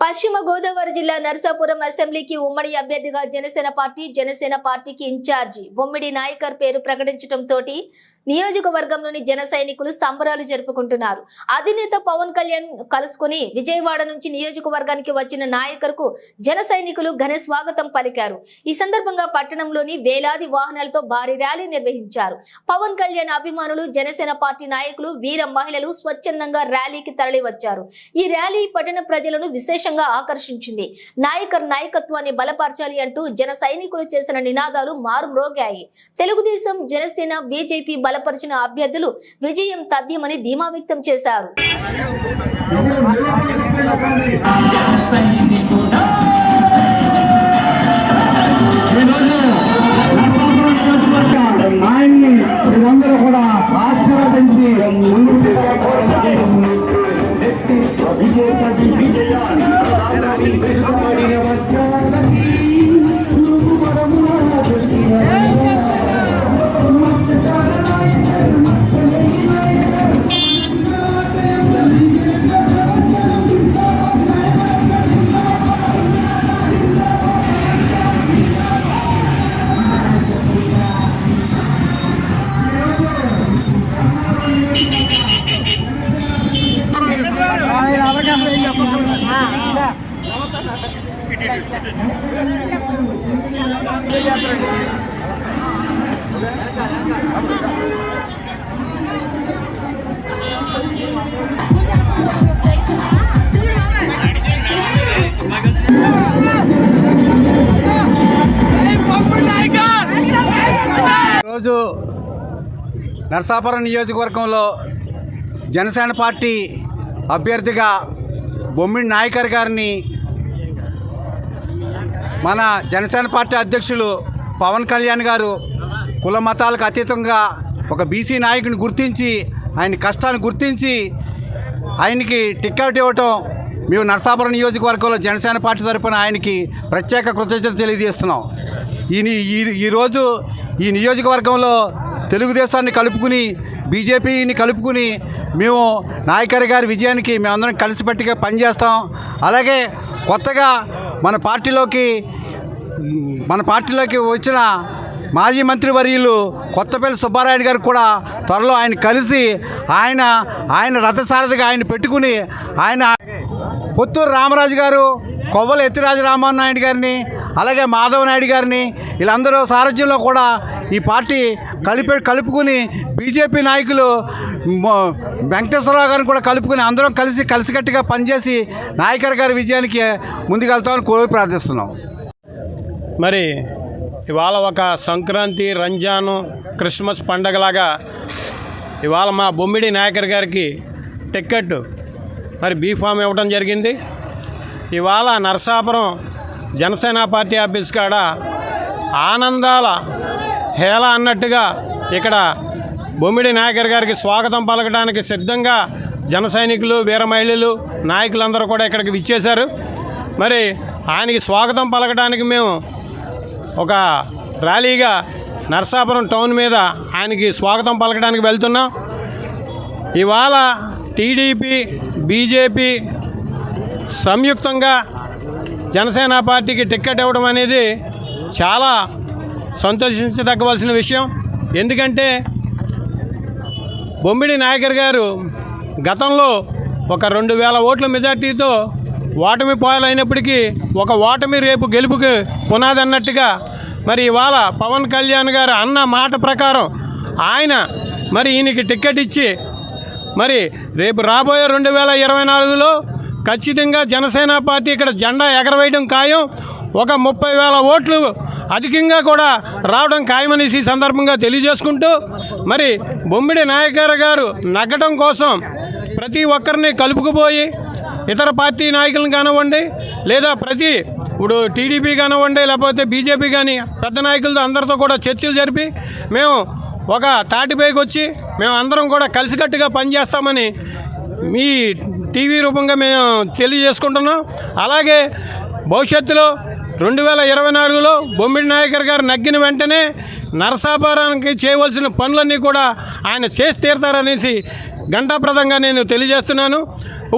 పశ్చిమ గోదావరి జిల్లా నరసాపురం అసెంబ్లీకి ఉమ్మడి అభ్యర్థిగా జనసేన పార్టీ జనసేన పార్టీకి ఇన్ఛార్జి. బొమ్మిడి నాయకర్ పేరు ప్రకటించడంతో నియోజకవర్గంలోని జన సైనికులు సంబరాలు జరుపుకుంటున్నారు. అధినేత పవన్ కళ్యాణ్ కలుసుకుని విజయవాడ నుంచి నియోజకవర్గానికి వచ్చిన నాయకర్కు జన సైనికులు ఘన స్వాగతం పలికారు. ఈ సందర్భంగా పట్టణంలోని వేలాది వాహనాలతో భారీ ర్యాలీ నిర్వహించారు. పవన్ కళ్యాణ్ అభిమానులు జనసేన పార్టీ నాయకులు వీర మహిళలు స్వచ్ఛందంగా ర్యాలీకి తరలివచ్చారు. ఈ ర్యాలీ పట్టణ ప్రజలను విశేషంగా ఆకర్షించింది. నాయకర్ నాయకత్వాన్ని బలపరచాలి అంటూ జన సైనికులు చేసిన నినాదాలు మారుమ్రోగాయి. తెలుగుదేశం జనసేన బీజేపీ బలపరిచిన అభ్యర్థులు విజయం తథ్యమని ధీమా వ్యక్తం చేశారు. ఈరోజు నరసాపురం నియోజకవర్గంలో జనసేన పార్టీ అభ్యర్థిగా బొమ్మిడి నాయకర్ గారిని మన జనసేన పార్టీ అధ్యక్షులు పవన్ కళ్యాణ్ గారు కుల మతాలకు అతీతంగా ఒక బీసీ నాయకుని గుర్తించి ఆయన కష్టాన్ని గుర్తించి ఆయనకి టికెట్ ఇవ్వటం మేము నరసాపురం నియోజకవర్గంలో జనసేన పార్టీ తరఫున ఆయనకి ప్రత్యేక కృతజ్ఞత తెలియజేస్తున్నాం. ఈ ఈ ఈరోజు ఈ నియోజకవర్గంలో తెలుగుదేశాన్ని కలుపుకుని బీజేపీని కలుపుకుని మేము నాయకరి గారి విజయానికి మేమందరం కలిసిపెట్టిగా పనిచేస్తాం. అలాగే కొత్తగా మన పార్టీలోకి మన పార్టీలోకి వచ్చిన మాజీ మంత్రి వర్యులు కొత్తపల్లి సుబ్బారాయుడు గారు కూడా త్వరలో ఆయన కలిసి ఆయన ఆయన రథసారథిగా ఆయన పెట్టుకుని ఆయన పుత్తూరు రామరాజు గారు కొవ్వల ఎత్తిరాజు రామానాయుడు గారిని అలాగే మాధవ నాయుడు గారిని వీళ్ళందరూ సారథ్యంలో కూడా ఈ పార్టీ కలిపి కలుపుకుని బీజేపీ నాయకులు వెంకటేశ్వరరావు గారిని కూడా కలుపుకుని అందరం కలిసి కలిసికట్టుగా పనిచేసి నాయకర్ గారి విజయానికి ముందుకెళ్తామని కోరి ప్రార్థిస్తున్నాం. మరి ఇవాళ ఒక సంక్రాంతి రంజాను క్రిస్మస్ పండగలాగా ఇవాళ మా బొమ్మిడి నాయకర్ గారికి టిక్కెట్ మరి బీఫామ్ ఇవ్వడం జరిగింది. ఇవాళ నరసాపురం జనసేన పార్టీ ఆఫీస్ కాడ ఆనందాల హేళ అన్నట్టుగా ఇక్కడ బొమ్మిడి నాయకర్ గారికి స్వాగతం పలకడానికి సిద్ధంగా జన సైనికులు వీర మహిళలు నాయకులందరూ కూడా ఇక్కడికి విచ్చేశారు. మరి ఆయనకి స్వాగతం పలకడానికి మేము ఒక ర్యాలీగా నర్సాపురం టౌన్ మీద ఆయనకి స్వాగతం పలకడానికి వెళ్తున్నాం. ఇవాళ టీడీపీ బీజేపీ సంయుక్తంగా జనసేన పార్టీకి టిక్కెట్ ఇవ్వడం అనేది చాలా సంతోషించదగ్గవలసిన విషయం. ఎందుకంటే బొమ్మిడి నాయకర్ గారు గతంలో ఒక రెండు వేల ఓట్ల మెజార్టీతో ఓటమి పాలైనప్పటికీ ఒక ఓటమి రేపు గెలుపుకి పునాది అన్నట్టుగా మరి ఇవాళ పవన్ కళ్యాణ్ గారు అన్న మాట ప్రకారం ఆయన మరి ఈయనకి టిక్కెట్ ఇచ్చి మరి రేపు రాబోయే రెండు వేల ఇరవై నాలుగులో ఖచ్చితంగా జనసేన పార్టీ ఇక్కడ జెండా ఎగరవేయడం ఖాయం. ఒక ముప్పై వేల ఓట్లు అధికంగా కూడా రావడం ఖాయమనేసి ఈ సందర్భంగా తెలియజేసుకుంటూ మరి బొమ్మిడి నాయకర్ గారు నగ్గడం కోసం ప్రతి ఒక్కరిని కలుపుకుపోయి ఇతర పార్టీ నాయకులను కానివ్వండి లేదా ప్రతి ఇప్పుడు టీడీపీ కానివ్వండి లేకపోతే బీజేపీ కానీ పెద్ద నాయకులతో అందరితో కూడా చర్చలు జరిపి మేము ఒక తాటిపైకి వచ్చి మేము అందరం కూడా కలిసికట్టుగా పనిచేస్తామని మీ టీవీ రూపంగా మేము తెలియజేసుకుంటున్నాం. అలాగే భవిష్యత్తులో రెండు వేల ఇరవై నాలుగులో బొమ్మిడి నాయకర్ గారు నగ్గిన వెంటనే నరసాపురానికి చేయవలసిన పనులన్నీ కూడా ఆయన చేసి తీరుతారనేసి గంటాప్రదంగా నేను తెలియజేస్తున్నాను.